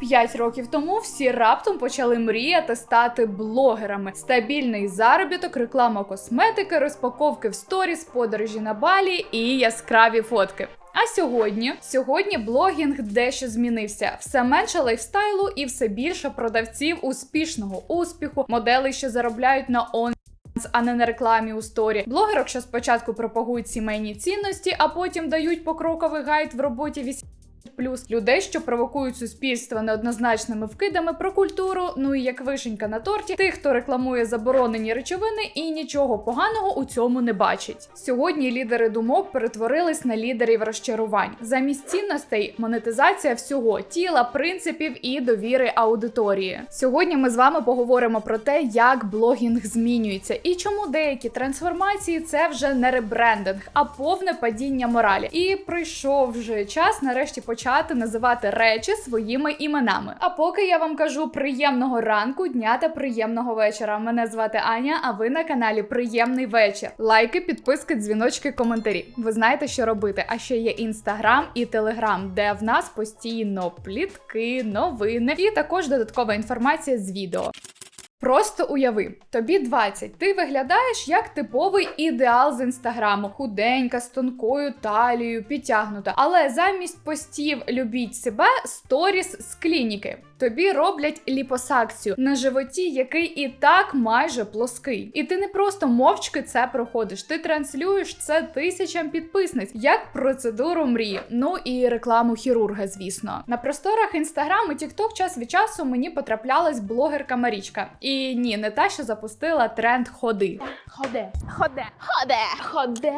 П'ять років тому всі раптом почали мріяти стати блогерами. Стабільний заробіток, реклама косметики, розпаковки в сторіс, подорожі на балі і яскраві фотки. А сьогодні, сьогодні блогінг дещо змінився. Все менше лайфстайлу і все більше продавців успішного успіху, моделей, що заробляють на он. А не на рекламі у сторі. Блогерок, що спочатку пропагують сімейні цінності, а потім дають покроковий гайд в роботі 8 плюс людей, що провокують суспільство неоднозначними вкидами про культуру. Ну і як вишенька на торті, тих, хто рекламує заборонені речовини і нічого поганого у цьому не бачить. Сьогодні лідери думок перетворились на лідерів розчарувань. Замість цінностей монетизація всього тіла, принципів і довіри аудиторії. Сьогодні ми з вами поговоримо про те, як блогінг змінюється і чому деякі трансформації це вже не ребрендинг, а повне падіння моралі. І прийшов вже час нарешті почати називати речі своїми іменами. А поки я вам кажу приємного ранку, дня та приємного вечора. Мене звати Аня, а ви на каналі Приємний вечір. Лайки, підписки, дзвіночки, коментарі. Ви знаєте, що робити. А ще є інстаграм і телеграм, де в нас постійно плітки, новини і також додаткова інформація з відео. Просто уяви, тобі 20, ти виглядаєш як типовий ідеал з інстаграму, худенька, з тонкою талією, підтягнута. Але замість постів любіть себе сторіс з клініки. Тобі роблять ліпосакцію на животі, який і так майже плоский. І ти не просто мовчки це проходиш, ти транслюєш це тисячам підписниць, як процедуру мрії. Ну і рекламу хірурга, звісно. На просторах інстаграм і тікток час від часу мені потраплялась блогерка Марічка. І ні, не та, що запустила тренд ходи. Ходе, ходе, ходе, ходе,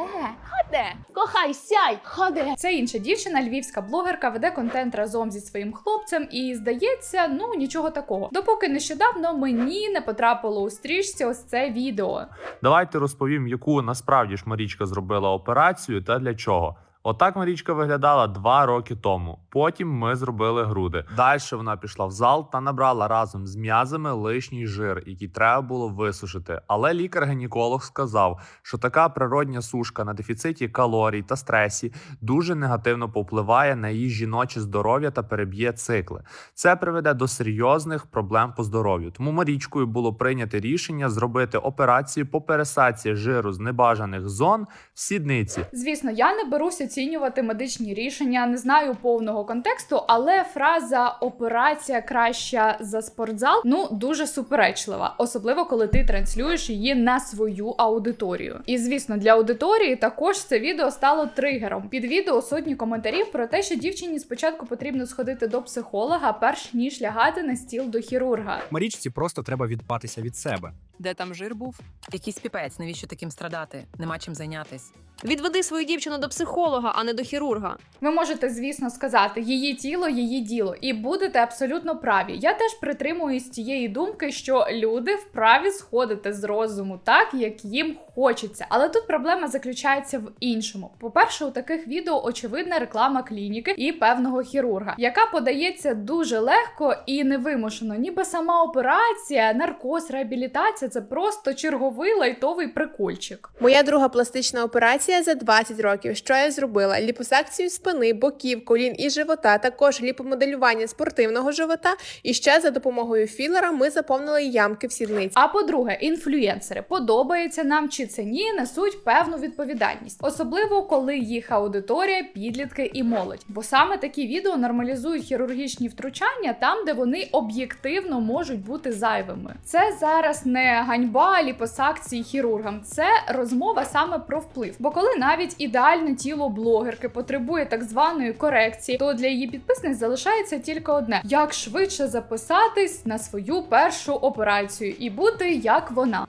ходе. Кохай, сяй, ходе. Це інша дівчина, львівська блогерка, веде контент разом зі своїм хлопцем, і здається, ну нічого такого. Допоки нещодавно мені не потрапило у стрічці ось це відео. Давайте розповім, яку насправді ж Марічка зробила операцію та для чого. Отак Марічка виглядала два роки тому. Потім ми зробили груди. Далі вона пішла в зал та набрала разом з м'язами лишній жир, який треба було висушити. Але лікар-гінеколог сказав, що така природня сушка на дефіциті калорій та стресі дуже негативно повпливає на її жіноче здоров'я та переб'є цикли. Це приведе до серйозних проблем по здоров'ю. Тому Марічкою було прийнято рішення зробити операцію по пересадці жиру з небажаних зон в сідниці. Звісно, я не берусь оцінювати медичні рішення, не знаю повного контексту, але фраза операція краща за спортзал ну дуже суперечлива, особливо коли ти транслюєш її на свою аудиторію. І звісно, для аудиторії також це відео стало тригером. Під відео сотні коментарів про те, що дівчині спочатку потрібно сходити до психолога, перш ніж лягати на стіл до хірурга. Марічці просто треба відпатися від себе. Де там жир був? Якийсь піпець, навіщо таким страдати? Нема чим зайнятись. Відведи свою дівчину до психолога, а не до хірурга. Ви можете, звісно, сказати її тіло, її діло, і будете абсолютно праві. Я теж притримуюсь тієї думки, що люди вправі сходити з розуму так, як їм хочеться. Але тут проблема заключається в іншому. По-перше, у таких відео очевидна реклама клініки і певного хірурга, яка подається дуже легко і невимушено, ніби сама операція, наркоз, реабілітація це просто черговий лайтовий прикольчик. Моя друга пластична операція за 20 років. Що я зробила? Ліпосакцію спини, боків, колін і живота, також ліпомоделювання спортивного живота. І ще за допомогою філера ми заповнили ямки в сідниці. А по-друге, інфлюєнсери подобається нам чи це ні, несуть певну відповідальність, особливо коли їх аудиторія, підлітки і молодь. Бо саме такі відео нормалізують хірургічні втручання там, де вони об'єктивно можуть бути зайвими. Це зараз не ганьба ліпосакції хірургам, це розмова саме про вплив. Бо коли навіть ідеальне тіло блогерки потребує так званої корекції, то для її підписниць залишається тільки одне: як швидше записатись на свою першу операцію і бути як вона.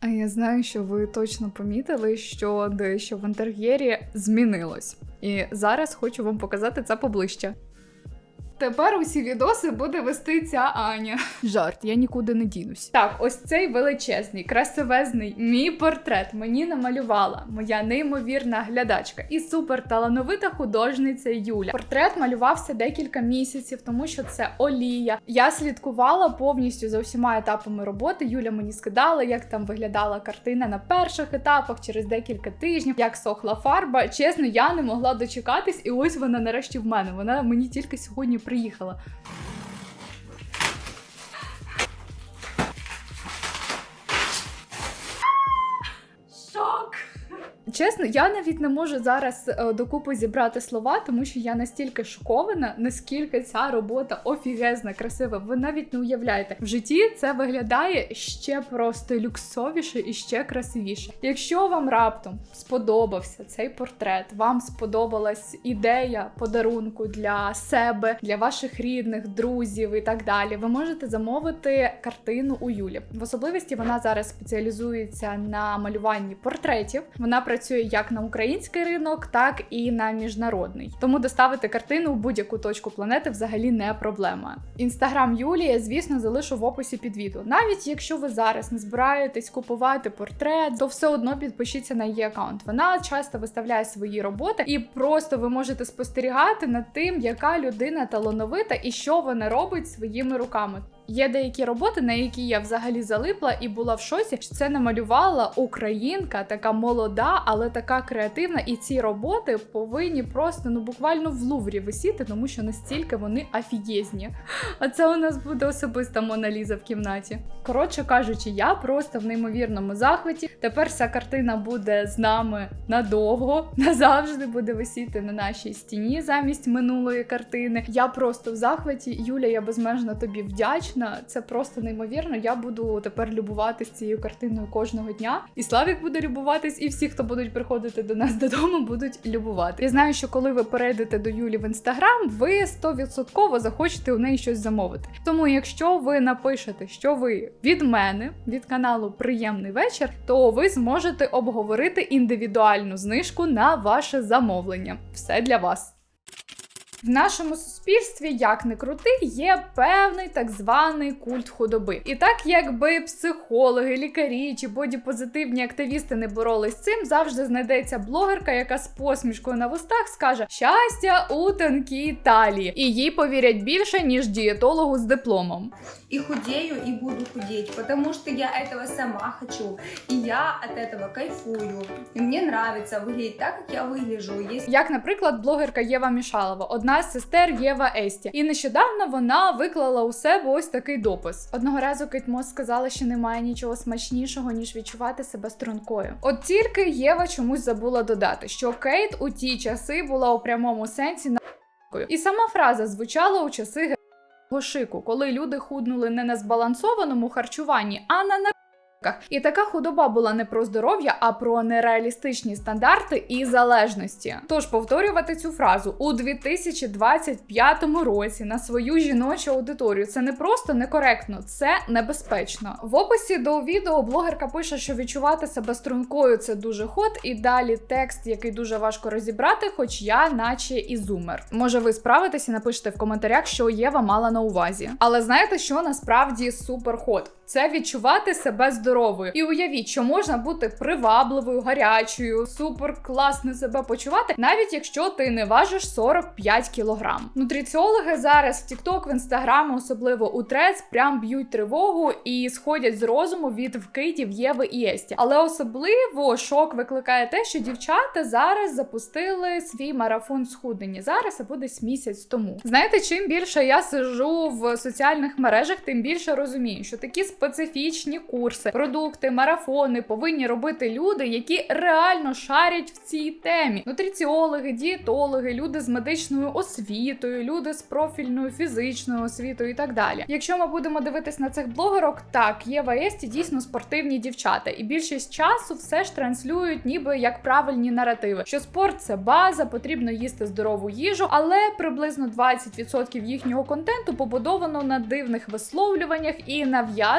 А я знаю, що ви точно помітили, що дещо в інтер'єрі змінилось. І зараз хочу вам показати це поближче. Тепер усі відоси буде вести ця Аня. Жарт, я нікуди не дінусь. Так, ось цей величезний, красивезний мій портрет мені намалювала моя неймовірна глядачка і суперталановита художниця Юля. Портрет малювався декілька місяців, тому що це олія. Я слідкувала повністю за усіма етапами роботи. Юля мені скидала, як там виглядала картина на перших етапах, через декілька тижнів, як сохла фарба. Чесно, я не могла дочекатись, і ось вона нарешті в мене. Вона мені тільки сьогодні приїхала. Чесно, я навіть не можу зараз е, докупи зібрати слова, тому що я настільки шокована, наскільки ця робота офігезна, красива. Ви навіть не уявляєте. В житті це виглядає ще просто люксовіше і ще красивіше. Якщо вам раптом сподобався цей портрет, вам сподобалась ідея подарунку для себе, для ваших рідних, друзів і так далі, ви можете замовити картину у Юлі. В особливості вона зараз спеціалізується на малюванні портретів. Вона працює як на український ринок, так і на міжнародний. Тому доставити картину у будь-яку точку планети взагалі не проблема. Інстаграм Юлії, я, звісно, залишу в описі під відео. Навіть якщо ви зараз не збираєтесь купувати портрет, то все одно підпишіться на її аккаунт. Вона часто виставляє свої роботи, і просто ви можете спостерігати над тим, яка людина талановита і що вона робить своїми руками. Є деякі роботи, на які я взагалі залипла і була в шоці, що це намалювала українка, така молода, але така креативна. І ці роботи повинні просто ну буквально в луврі висіти, тому що настільки вони афієзні. А це у нас буде особиста Моналіза в кімнаті. Коротше кажучи, я просто в неймовірному захваті. Тепер ця картина буде з нами надовго, назавжди буде висіти на нашій стіні замість минулої картини. Я просто в захваті. Юля, я безмежно тобі вдячна. Це просто неймовірно. Я буду тепер любуватись цією картиною кожного дня. І Славік буде любуватись, і всі, хто будуть приходити до нас додому, будуть любувати. Я знаю, що коли ви перейдете до Юлі в інстаграм, ви 100% захочете у неї щось замовити. Тому, якщо ви напишете, що ви від мене, від каналу Приємний вечір, то ви зможете обговорити індивідуальну знижку на ваше замовлення. Все для вас. В нашому суспільстві, як не крути, є певний так званий культ худоби. І так, якби психологи, лікарі чи бодіпозитивні активісти не боролись з цим, завжди знайдеться блогерка, яка з посмішкою на вустах скаже щастя у тонкій талії, і їй повірять більше ніж дієтологу з дипломом. и худею, и буду худеть, потому что я этого сама хочу, и я от этого кайфую, и мне нравится выглядеть так, как я выгляжу. Если Як, наприклад, блогерка Єва Мішалова, одна з сестер Єва Есті. І нещодавно вона виклала у себе ось такий допис. Одного разу Кейт Мос сказала, що немає нічого смачнішого, ніж відчувати себе стрункою. От тільки Єва чомусь забула додати, що Кейт у ті часи була у прямому сенсі на і сама фраза звучала у часи шику, коли люди худнули не на збалансованому харчуванні, а на наркотиках. І така худоба була не про здоров'я, а про нереалістичні стандарти і залежності. Тож повторювати цю фразу у 2025 році на свою жіночу аудиторію це не просто некоректно, це небезпечно. В описі до відео блогерка пише, що відчувати себе стрункою це дуже ход, і далі текст, який дуже важко розібрати, хоч я, наче і зумер. Може, ви справитесь і напишете в коментарях, що Єва мала на увазі. Але знаєте, що насправді супер ход? Це відчувати себе здоровою. І уявіть, що можна бути привабливою, гарячою, супер класно себе почувати, навіть якщо ти не важиш 45 кілограм. Нутриціологи зараз в TikTok, в Instagram, особливо у Трец, прям б'ють тривогу і сходять з розуму від вкидів Єви і Есті. Але особливо шок викликає те, що дівчата зараз запустили свій марафон схуднення. Зараз або десь місяць тому. Знаєте, чим більше я сижу в соціальних мережах, тим більше розумію, що такі специфічні курси, продукти, марафони повинні робити люди, які реально шарять в цій темі. Нутриціологи, дієтологи, люди з медичною освітою, люди з профільною фізичною освітою і так далі. Якщо ми будемо дивитись на цих блогерок, так Єва Есті дійсно спортивні дівчата, і більшість часу все ж транслюють, ніби як правильні наративи, що спорт це база, потрібно їсти здорову їжу, але приблизно 20% їхнього контенту побудовано на дивних висловлюваннях і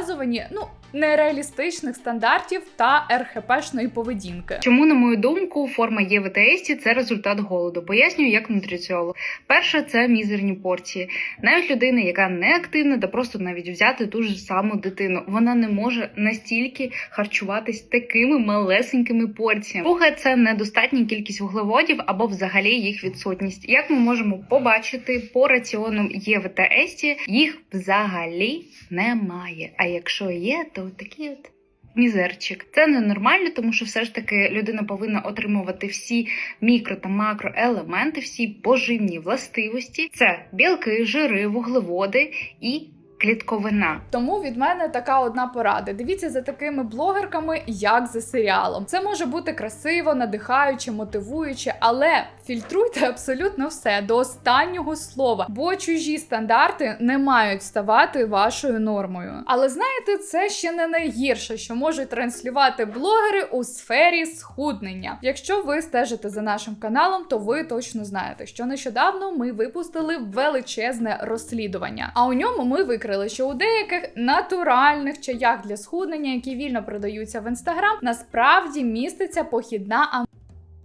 нав'язуванні, ну нереалістичних стандартів та РХПшної поведінки. Чому, на мою думку, форма Есті – це результат голоду? Пояснюю як нутриціолог. Перше, це мізерні порції. Навіть людина, яка не активна, та просто навіть взяти ту ж саму дитину, вона не може настільки харчуватись такими малесенькими порціями. Друге, це недостатня кількість вуглеводів або взагалі їх відсутність. Як ми можемо побачити по раціонам Єви Есті, їх взагалі немає. А якщо є, то такий от мізерчик. Це ненормально, тому що все ж таки людина повинна отримувати всі мікро та макроелементи, всі поживні властивості. Це білки, жири, вуглеводи і клітковина. Тому від мене така одна порада: дивіться за такими блогерками, як за серіалом. Це може бути красиво, надихаюче, мотивуюче, але фільтруйте абсолютно все до останнього слова, бо чужі стандарти не мають ставати вашою нормою. Але знаєте, це ще не найгірше, що можуть транслювати блогери у сфері схуднення. Якщо ви стежите за нашим каналом, то ви точно знаєте, що нещодавно ми випустили величезне розслідування. А у ньому ми викрили, що у деяких натуральних чаях для схуднення, які вільно продаються в інстаграм, насправді міститься похідна ам...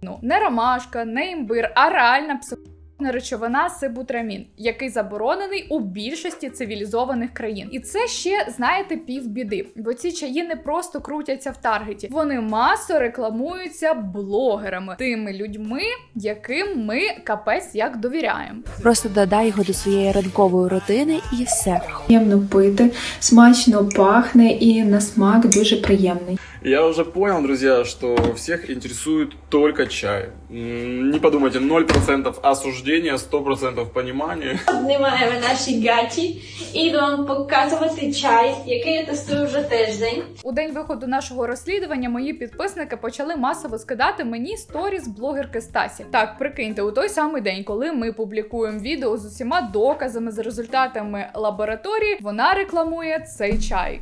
Ну, не ромашка, не імбир, а реальна психологічна речовина сибутрамін, який заборонений у більшості цивілізованих країн. І це ще, знаєте, півбіди, бо ці чаї не просто крутяться в таргеті, вони масово рекламуються блогерами, тими людьми, яким ми капець як довіряємо. Просто додай його до своєї ранкової рутини і все. Приємно пити, смачно пахне і на смак дуже приємний. Я уже понял, друзья, что всех интересует только чай. Не подумайте, 0% осуждения, 100% понимания. Знімаємо наші гаті і йду вам показувати чай, який я тестую вже тиждень. У день виходу нашого розслідування мої підписники почали масово скидати мені сторіс блогерки Стасі. Так, прикиньте, у той самий день, коли ми публікуємо відео з усіма доказами з результатами лабораторії, вона рекламує цей чай.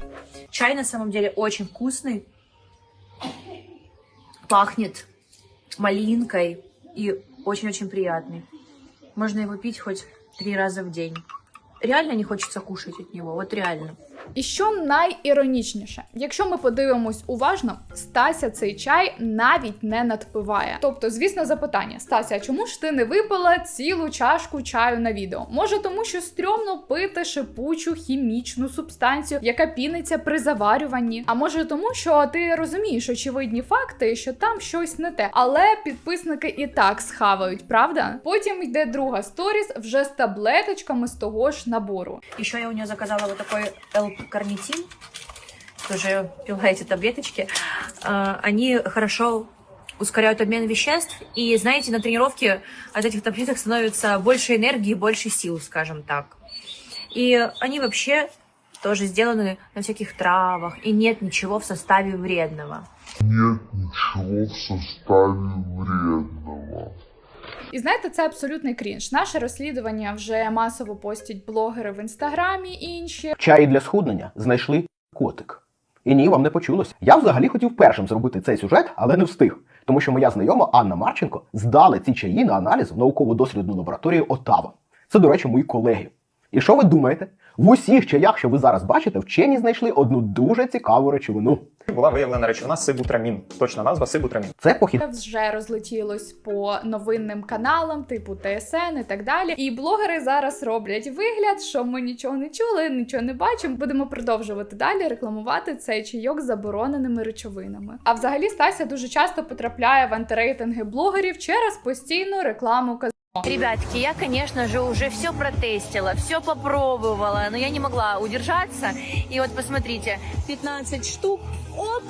Чай на самом деле очень вкусный. Пахнет малинкой и очень-очень приятный. Можно его пить хоть три раза в день. Реально не хочется кушать от него, вот реально. І що найіронічніше, якщо ми подивимось уважно, Стася цей чай навіть не надпиває. Тобто, звісно, запитання: Стася, чому ж ти не випила цілу чашку чаю на відео? Може, тому що стрьомно пити шипучу хімічну субстанцію, яка піниться при заварюванні. А може тому, що ти розумієш очевидні факти, що там щось не те. Але підписники і так схавають, правда? Потім йде друга сторіс вже з таблеточками з того ж набору. Еще я у нее заказала вот такой L-карнитин. Тоже пила эти таблеточки. А, Они хорошо ускоряют обмен веществ. И, знаете, на тренировке от этих таблеток становится больше энергии, больше сил, скажем так. И они вообще тоже сделаны на всяких травах. И нет ничего в составе вредного. ничего в составе вредного. І знаєте, це абсолютний крінж. Наше розслідування вже масово постять блогери в інстаграмі і інші. Чаї для схуднення знайшли котик. І ні, вам не почулось. Я взагалі хотів першим зробити цей сюжет, але не встиг, тому що моя знайома Анна Марченко здала ці чаї на аналіз в науково-дослідну лабораторію Отава. Це, до речі, мої колеги. І що ви думаєте? В усіх чаях, що ви зараз бачите, вчені знайшли одну дуже цікаву речовину. Була виявлена речовина сибутрамін. Точна назва сибутрамін. Це похід. Це вже розлетілось по новинним каналам, типу ТСН і так далі. І блогери зараз роблять вигляд, що ми нічого не чули, нічого не бачимо. Будемо продовжувати далі рекламувати цей чайок забороненими речовинами. А взагалі Стася дуже часто потрапляє в антирейтинги блогерів через постійну рекламу казино. Ребятки, я, конечно же, уже все протестила, все попробовала, но я не могла удержаться. И вот посмотрите, 15 штук, оп,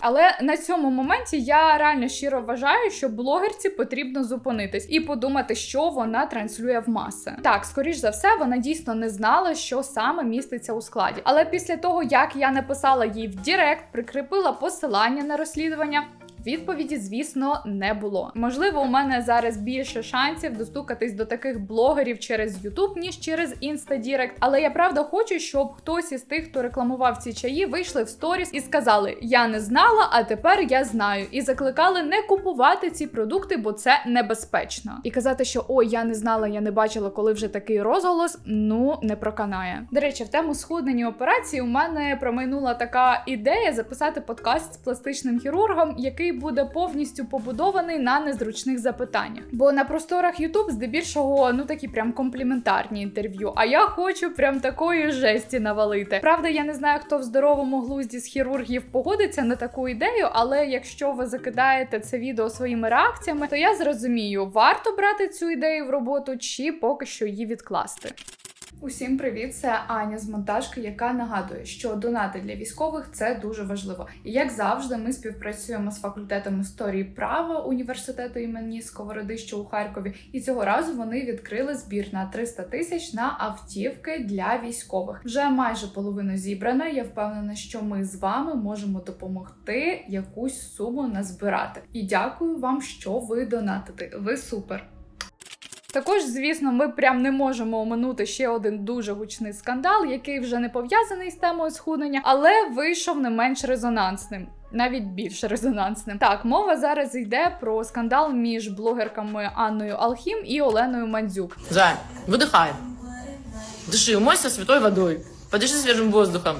Але на цьому моменті я реально щиро вважаю, що блогерці потрібно зупинитись і подумати, що вона транслює в маси. Так, скоріш за все, вона дійсно не знала, що саме міститься у складі. Але після того, як я написала їй в Дірект, прикріпила посилання на розслідування. Відповіді, звісно, не було. Можливо, у мене зараз більше шансів достукатись до таких блогерів через YouTube, ніж через Instadirect. Але я правда хочу, щоб хтось із тих, хто рекламував ці чаї, вийшли в сторіс і сказали: Я не знала, а тепер я знаю. І закликали не купувати ці продукти, бо це небезпечно. І казати, що ой, я не знала, я не бачила, коли вже такий розголос. Ну не проканає. До речі, в тему схуднення операції у мене промайнула така ідея записати подкаст з пластичним хірургом, який буде повністю побудований на незручних запитаннях. Бо на просторах YouTube здебільшого ну такі прям компліментарні інтерв'ю. А я хочу прям такої жесті навалити. Правда, я не знаю, хто в здоровому глузді з хірургів погодиться на таку ідею, але якщо ви закидаєте це відео своїми реакціями, то я зрозумію, варто брати цю ідею в роботу чи поки що її відкласти. Усім привіт! Це Аня з монтажки, яка нагадує, що донати для військових це дуже важливо. І як завжди, ми співпрацюємо з факультетом історії права університету імені Сковороди, що у Харкові. І цього разу вони відкрили збір на 300 тисяч на автівки для військових. Вже майже половина зібрана. Я впевнена, що ми з вами можемо допомогти якусь суму назбирати. І дякую вам, що ви донатите. Ви супер! Також, звісно, ми прям не можемо оминути ще один дуже гучний скандал, який вже не пов'язаний з темою схуднення, але вийшов не менш резонансним. Навіть більш резонансним. Так, мова зараз йде про скандал між блогерками Анною Алхім і Оленою Мандзюк. Зай, выдыхай. Дыши, умойся святой водой. Подыши свежим воздухом.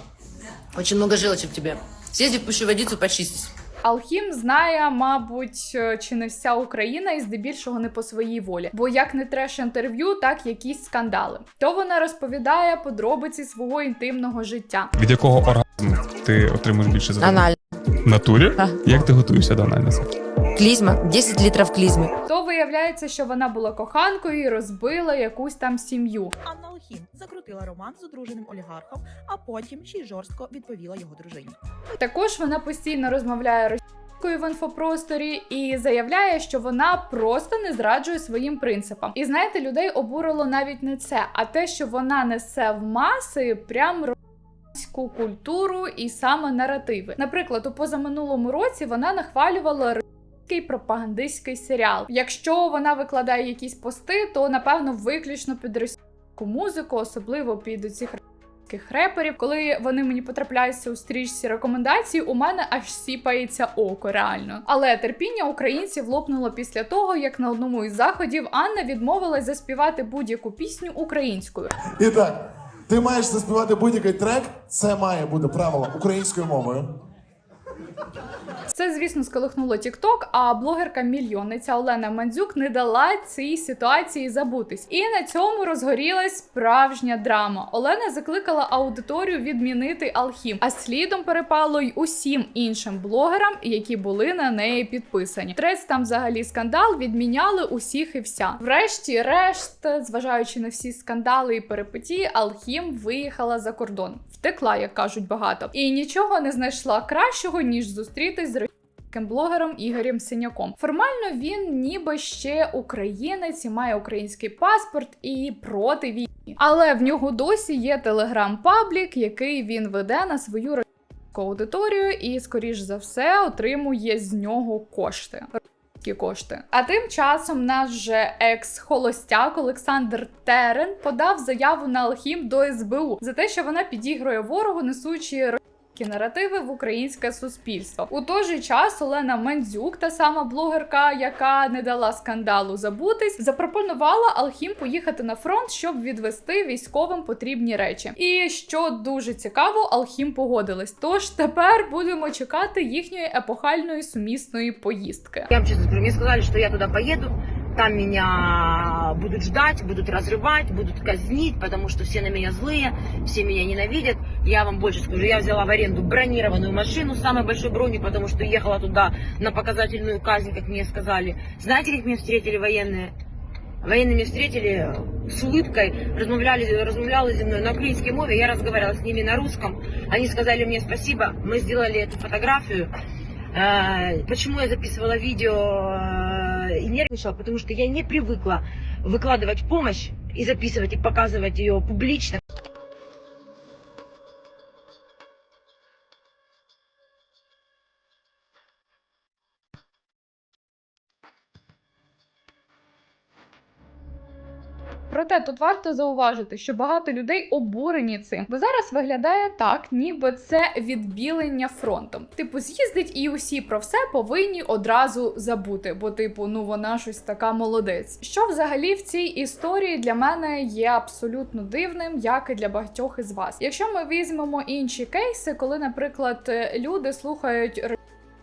Очень много желчи в тебе. Съезди в пущу водицу, почистись. Алхім знає, мабуть, е, чи не вся Україна, і здебільшого не по своїй волі. Бо як не треш інтерв'ю, так якісь скандали. То вона розповідає подробиці свого інтимного життя. Від якого оргазму ти отримуєш більше задоволення? В натурі? Як ти готуєшся до анального Клизма. 10 литров клизмы. То виявляється, що вона була коханкою і розбила якусь там сім'ю. Анна Алхім закрутила роман з одруженим олігархом, а потім ще й жорстко відповіла його дружині. Також вона постійно розмовляє російською в інфопросторі і заявляє, що вона просто не зраджує своїм принципам. І знаєте, людей обурило навіть не це, а те, що вона несе в маси прям російську культуру і саме наративи. Наприклад, у позаминулому році вона нахвалювала російський пропагандистський серіал. Якщо вона викладає якісь пости, то напевно виключно під російську музику, особливо під цих реперів. Коли вони мені потрапляються у стрічці рекомендацій, у мене аж сіпається око реально. Але терпіння українців лопнуло після того, як на одному із заходів Анна відмовилась заспівати будь-яку пісню українською. І так, ти маєш заспівати будь-який трек, це має бути правило українською мовою. Це, звісно, сколихнуло TikTok, а блогерка-мільйонниця Олена Мандзюк не дала цій ситуації забутись. І на цьому розгорілась справжня драма. Олена закликала аудиторію відмінити Алхім, а слідом перепало й усім іншим блогерам, які були на неї підписані. Трец там взагалі скандал відміняли усіх і вся. Врешті-решт, зважаючи на всі скандали і перипетії, Алхім виїхала за кордон. Втекла, як кажуть багато, і нічого не знайшла кращого ніж зустрітись з блогером Ігорем Синяком. Формально він ніби ще українець і має український паспорт і проти війни. Але в нього досі є телеграм-паблік, який він веде на свою російську аудиторію, і, скоріш за все, отримує з нього кошти. Кошти. А тим часом наш же екс-холостяк Олександр Терен подав заяву на Алхім до СБУ за те, що вона підігрує ворогу, несучи наративи в українське суспільство. У той же час Олена Мандзюк, та сама блогерка, яка не дала скандалу забутись, запропонувала Алхім поїхати на фронт, щоб відвести військовим потрібні речі. І що дуже цікаво, Алхім погодилась. Тож тепер будемо чекати їхньої епохальної сумісної поїздки. Я вам скажу, мне сказали, что я туда поеду, там меня будут ждать, будут разрывать, будут казнить, потому что все на меня злые, все меня ненавидят. Я вам больше скажу, я взяла в аренду бронированную машину самой большой броней, потому что ехала туда на показательную казнь, как мне сказали. Знаете, как меня встретили военные? Меня встретили с улыбкой, размовляли, размовляли со мной на украинской мове, я разговаривала с ними на русском. Они сказали мне спасибо, мы сделали эту фотографию. Э, Почему я записывала видео э, и нервничала? Потому что я не привыкла выкладывать помощь и записывать, и показывать ее публично. Проте тут варто зауважити, що багато людей обурені цим, бо зараз виглядає так, ніби це відбілення фронтом. Типу, з'їздить і усі про все повинні одразу забути, бо, типу, ну вона щось така молодець. Що взагалі в цій історії для мене є абсолютно дивним, як і для багатьох із вас. Якщо ми візьмемо інші кейси, коли, наприклад, люди слухають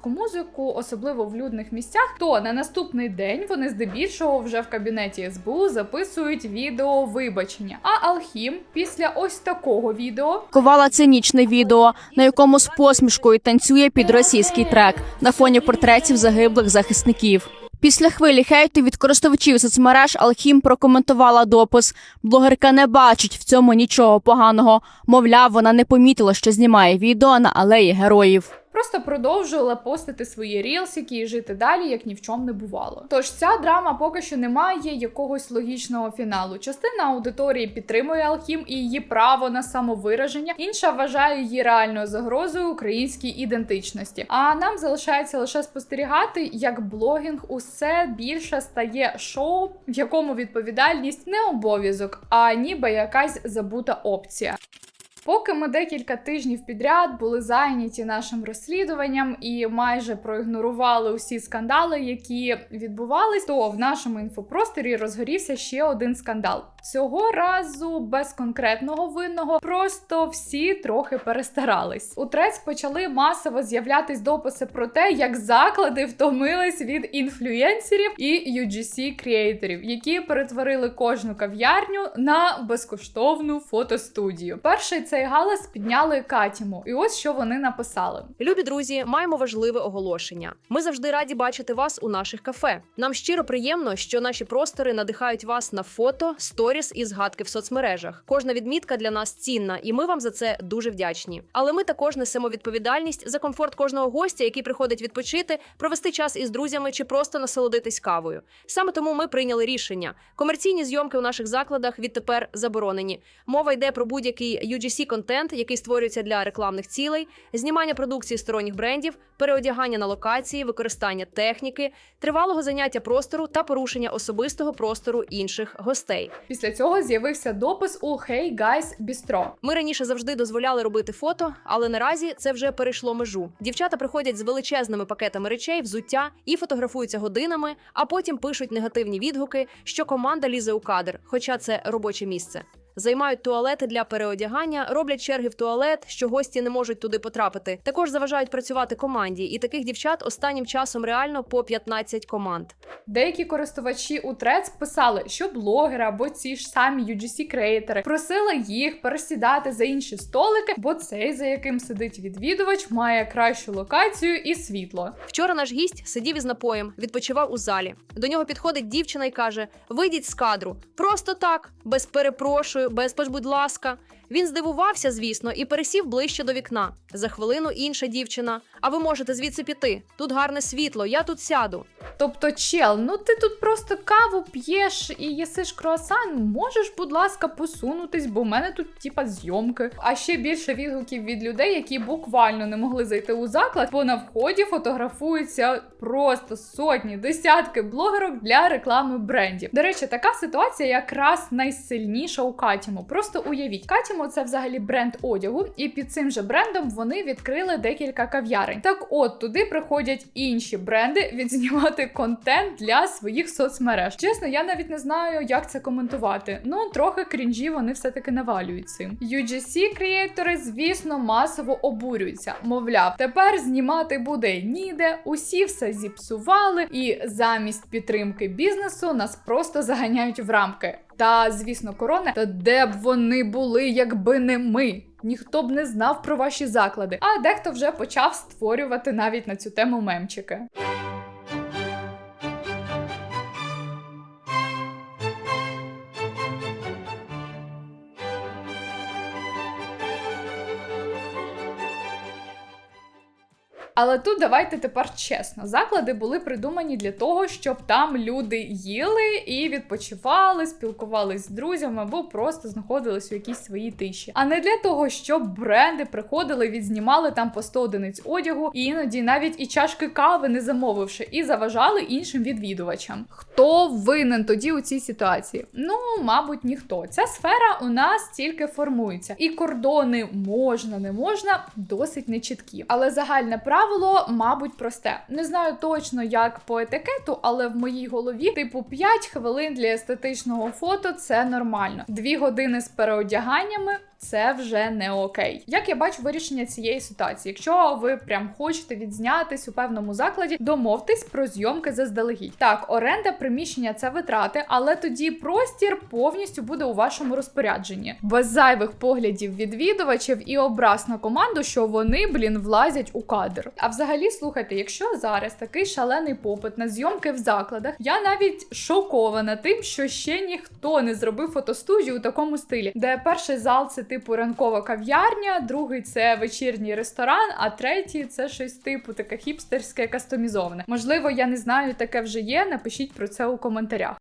музику, особливо в людних місцях, то на наступний день вони здебільшого вже в кабінеті СБУ записують відео вибачення. А Алхім після ось такого відео Ковала цинічне відео, на якому з посмішкою танцює під російський трек на фоні портретів загиблих захисників. Після хвилі хейту від користувачів соцмереж Алхім прокоментувала допис. Блогерка не бачить в цьому нічого поганого. Мовляв, вона не помітила, що знімає відео на алеї героїв. Просто продовжувала постити свої рілсики і жити далі, як ні в чому не бувало. Тож ця драма поки що не має якогось логічного фіналу. Частина аудиторії підтримує Алхім і її право на самовираження, інша вважає її реальною загрозою українській ідентичності. А нам залишається лише спостерігати, як блогінг усе більше стає шоу, в якому відповідальність не обов'язок, а ніби якась забута опція. Поки ми декілька тижнів підряд були зайняті нашим розслідуванням і майже проігнорували усі скандали, які відбувались, то в нашому інфопросторі розгорівся ще один скандал. Цього разу без конкретного винного, просто всі трохи перестарались. У трец почали масово з'являтись дописи про те, як заклади втомились від інфлюєнсерів і UGC креаторів, які перетворили кожну кав'ярню на безкоштовну фотостудію. Перший цей галас підняли Катіму, і ось що вони написали. Любі друзі, маємо важливе оголошення. Ми завжди раді бачити вас у наших кафе. Нам щиро приємно, що наші простори надихають вас на фото, сторіс і згадки в соцмережах. Кожна відмітка для нас цінна, і ми вам за це дуже вдячні. Але ми також несемо відповідальність за комфорт кожного гостя, який приходить відпочити, провести час із друзями чи просто насолодитись кавою. Саме тому ми прийняли рішення. Комерційні зйомки у наших закладах відтепер заборонені. Мова йде про будь-який UGC контент, який створюється для рекламних цілей, знімання продукції сторонніх брендів, переодягання на локації, використання техніки, тривалого заняття простору та порушення особистого простору інших гостей. Після цього з'явився допис у Hey Guys Bistro. Ми раніше завжди дозволяли робити фото, але наразі це вже перейшло межу. Дівчата приходять з величезними пакетами речей, взуття і фотографуються годинами, а потім пишуть негативні відгуки, що команда лізе у кадр, хоча це робоче місце. Займають туалети для переодягання, роблять черги в туалет, що гості не можуть туди потрапити. Також заважають працювати команді, і таких дівчат останнім часом реально по 15 команд. Деякі користувачі у Трец писали, що блогери або ці ж самі UGC креатори просили їх пересідати за інші столики, бо цей, за яким сидить відвідувач, має кращу локацію і світло. Вчора наш гість сидів із напоєм, відпочивав у залі. До нього підходить дівчина і каже: Вийдіть з кадру, просто так, без перепрошую, без ж, будь ласка. Він здивувався, звісно, і пересів ближче до вікна. За хвилину інша дівчина. А ви можете звідси піти. Тут гарне світло, я тут сяду. Тобто, чел, ну ти тут просто каву п'єш і їсиш круасан. Можеш, будь ласка, посунутись, бо в мене тут типа зйомки. А ще більше відгуків від людей, які буквально не могли зайти у заклад, бо на вході фотографуються просто сотні, десятки блогерок для реклами брендів. До речі, така ситуація якраз найсильніша у Катіму. Просто уявіть, Катіму це взагалі бренд одягу, і під цим же брендом вони відкрили декілька кав'ярень. Так от туди приходять інші бренди відзнімати контент для своїх соцмереж. Чесно, я навіть не знаю, як це коментувати. Ну, трохи крінжі вони все-таки навалюють цим. UGC креатори, звісно, масово обурюються. Мовляв, тепер знімати буде ніде, усі все зіпсували, і замість підтримки бізнесу нас просто заганяють в рамки. Та, звісно, корона, та де б вони були, якби не ми. Ніхто б не знав про ваші заклади. А дехто вже почав створювати навіть на цю тему мемчики. Але тут давайте тепер чесно: заклади були придумані для того, щоб там люди їли і відпочивали, спілкувались з друзями або просто знаходились у якійсь своїй тиші. А не для того, щоб бренди приходили, відзнімали там по 100 одиниць одягу, і іноді навіть і чашки кави не замовивши, і заважали іншим відвідувачам. Хто винен тоді у цій ситуації? Ну, мабуть, ніхто. Ця сфера у нас тільки формується, і кордони можна, не можна досить нечіткі. Але загальне правило, мабуть, просте. Не знаю точно, як по етикету, але в моїй голові, типу, 5 хвилин для естетичного фото це нормально. Дві години з переодяганнями. Це вже не окей. Як я бачу вирішення цієї ситуації, якщо ви прям хочете відзнятись у певному закладі, домовтесь про зйомки заздалегідь. Так, оренда приміщення це витрати, але тоді простір повністю буде у вашому розпорядженні, без зайвих поглядів відвідувачів і образ на команду, що вони, блін, влазять у кадр. А взагалі, слухайте, якщо зараз такий шалений попит на зйомки в закладах, я навіть шокована тим, що ще ніхто не зробив фотостудію у такому стилі, де перший зал це типу ранкова кав'ярня, другий це вечірній ресторан, а третій це щось типу таке хіпстерське кастомізоване. Можливо, я не знаю, таке вже є. Напишіть про це у коментарях.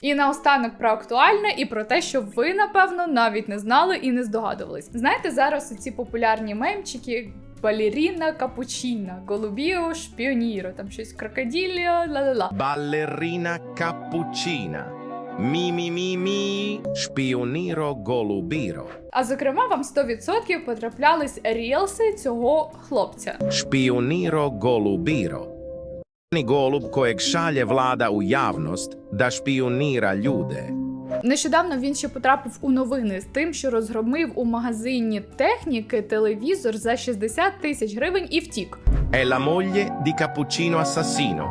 І наостанок про актуальне і про те, що ви, напевно, навіть не знали і не здогадувались. Знаєте, зараз ці популярні мемчики. Балеріна капучіна, голубіо шпіоніро, там щось крокоділіо, ла-ла-ла. Ballerina cappuccina. Mi mi mi mi, spioniro golubiro. А зокрема, вам 100% потраплялись рілси цього хлопця. Špioniro golubiro. Golub kojeg šalje vlada u javnost da špionira ljude. Нещодавно він ще потрапив у новини з тим, що розгромив у магазині техніки телевізор за 60 тисяч гривень і втік. È la moglie di Cappuccino Assassino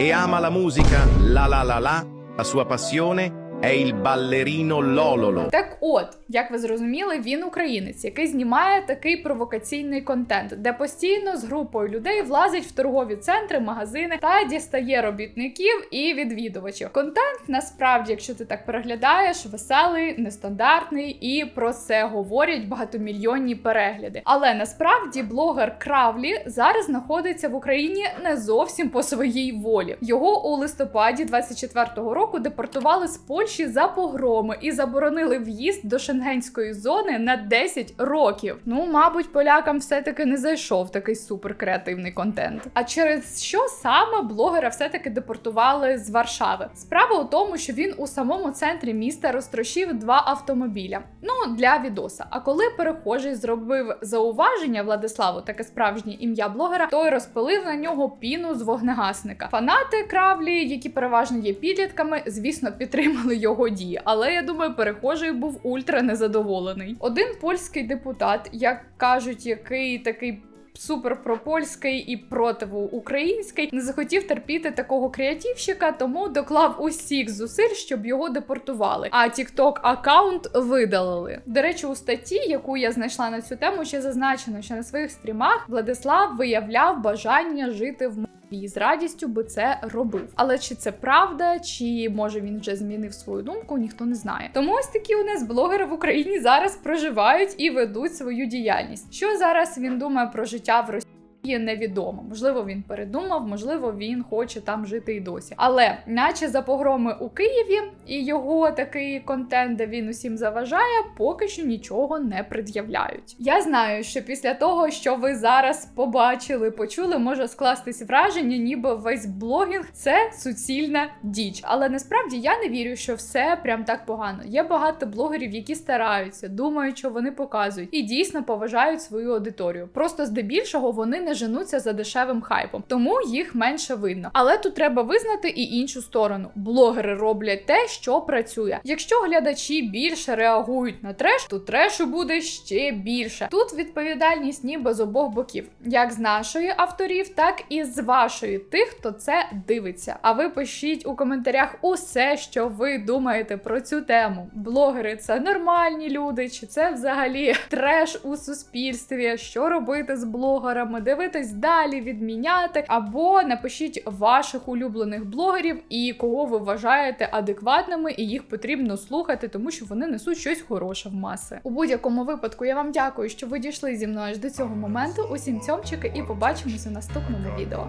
e ama la musica la la la la. La sua passione è il ballerino Lololo. Так от, як ви зрозуміли, він українець, який знімає такий провокаційний контент, де постійно з групою людей влазить в торгові центри, магазини та дістає робітників і відвідувачів. Контент насправді, якщо ти так переглядаєш, веселий, нестандартний і про це говорять багатомільйонні перегляди. Але насправді блогер Кравлі зараз знаходиться в Україні не зовсім по своїй волі. Його у листопаді 24-го року депортували з Польщі за погроми і заборонили в'їзд до шенгенської зони на 10 років. Ну, мабуть, полякам все-таки не зайшов такий суперкреативний контент. А через що саме блогера все-таки депортували з Варшави? Справа у тому, що він у самому центрі міста розтрощив два автомобіля. Ну для відоса. А коли перехожий зробив зауваження Владиславу, таке справжнє ім'я блогера, той розпилив на нього піну з вогнегасника. Фанати кравлі, які переважно є підлітками, звісно, підтримали його дії. Але я думаю, перехожий був ультра незадоволений. Один польський депутат, як кажуть, який такий. Супер пропольський і противоукраїнський не захотів терпіти такого креативщика, тому доклав усіх зусиль, щоб його депортували. А TikTok аккаунт видалили. До речі, у статті, яку я знайшла на цю тему, ще зазначено, що на своїх стрімах Владислав виявляв бажання жити в і з радістю би це робив. Але чи це правда, чи може він вже змінив свою думку, ніхто не знає. Тому ось такі у нас блогери в Україні зараз проживають і ведуть свою діяльність. Що зараз він думає про життя в Росії? Невідомо, можливо, він передумав, можливо, він хоче там жити і досі. Але, наче за погроми у Києві і його такий контент, де він усім заважає, поки що нічого не пред'являють. Я знаю, що після того, що ви зараз побачили, почули, може скластись враження, ніби весь блогінг це суцільна діч. Але насправді я не вірю, що все прям так погано. Є багато блогерів, які стараються, думають, що вони показують, і дійсно поважають свою аудиторію. Просто здебільшого вони не женуться за дешевим хайпом, тому їх менше видно. Але тут треба визнати і іншу сторону. Блогери роблять те, що працює. Якщо глядачі більше реагують на треш, то трешу буде ще більше. Тут відповідальність ніби з обох боків, як з нашої авторів, так і з вашої тих, хто це дивиться. А ви пишіть у коментарях усе, що ви думаєте про цю тему. Блогери це нормальні люди, чи це взагалі треш у суспільстві? Що робити з блогерами? Дивитись далі, відміняти, або напишіть ваших улюблених блогерів і кого ви вважаєте адекватними, і їх потрібно слухати, тому що вони несуть щось хороше в маси. У будь-якому випадку я вам дякую, що ви дійшли зі мною аж до цього моменту. Усім цьомчики, і побачимось у наступному відео.